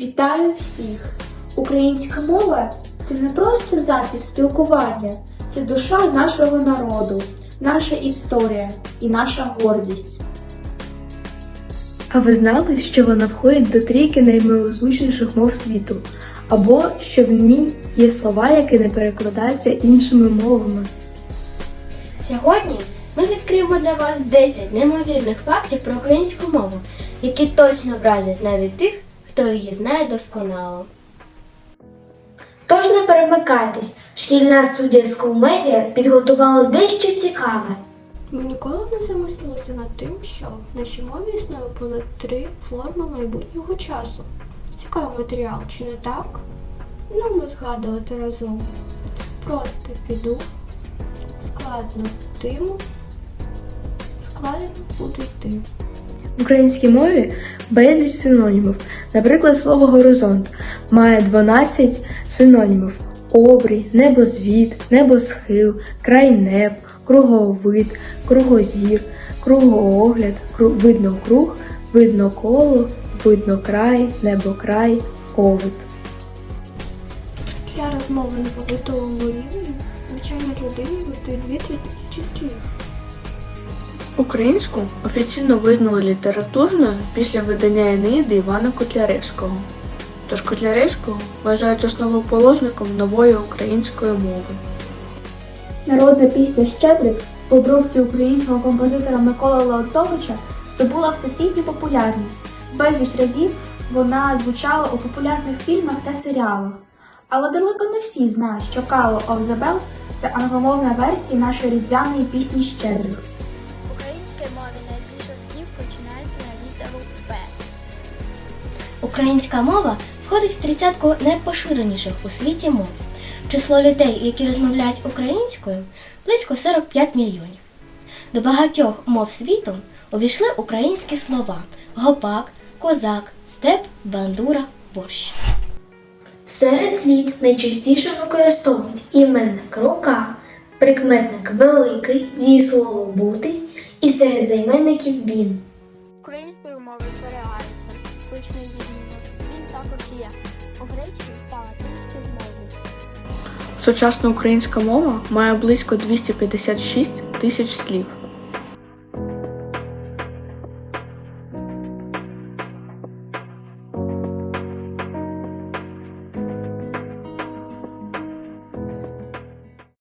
Вітаю всіх! Українська мова це не просто засіб спілкування, це душа нашого народу, наша історія і наша гордість. А ви знали, що вона входить до трійки наймилозвучніших мов світу, або що в ній є слова, які не перекладаються іншими мовами? Сьогодні ми відкриємо для вас 10 неймовірних фактів про українську мову, які точно вразять навіть тих, хто її знає досконало. Тож не перемикайтесь, шкільна студія Media підготувала дещо цікаве. Ми ніколи не замислилися над тим, що в нашій мові існує понад три форми майбутнього часу. Цікавий матеріал, чи не так? Ну, ми згадувати разом. Просто піду, складно йтиму, складно буде йти. В українській мові безліч синонімів. Наприклад, слово горизонт має 12 синонімів: обрій, небозвід, небосхил, крайнеб, круговид, кругозір, кругоогляд, кру- видно круг, видно коло, видно край, небокрай, овид. Для розмови на побутовому рівні звичайна людині вистає 2-3 тисячі слів. Українську офіційно визнали літературною після видання Енеїди Івана Котляревського. Тож Котляревського вважають основоположником нової української мови. Народна пісня Щедрик в обробці українського композитора Миколи Леонтовича здобула всесвітню популярність. Безліч разів вона звучала у популярних фільмах та серіалах. Але далеко не всі знають, що Call of the Bells – це англомовна версія нашої різдвяної пісні Щедрик. Українська мова входить в тридцятку найпоширеніших у світі мов. Число людей, які розмовляють українською, близько 45 мільйонів. До багатьох мов світу увійшли українські слова гопак, козак, степ, бандура, борщ. Серед слів найчастіше використовують іменник рука, прикметник великий, дієслово бути і серед займенників він. Українською мовою зберігається звичний відмінок. Він також є у грецькій та латинській мові. Сучасна українська мова має близько 256 тисяч слів.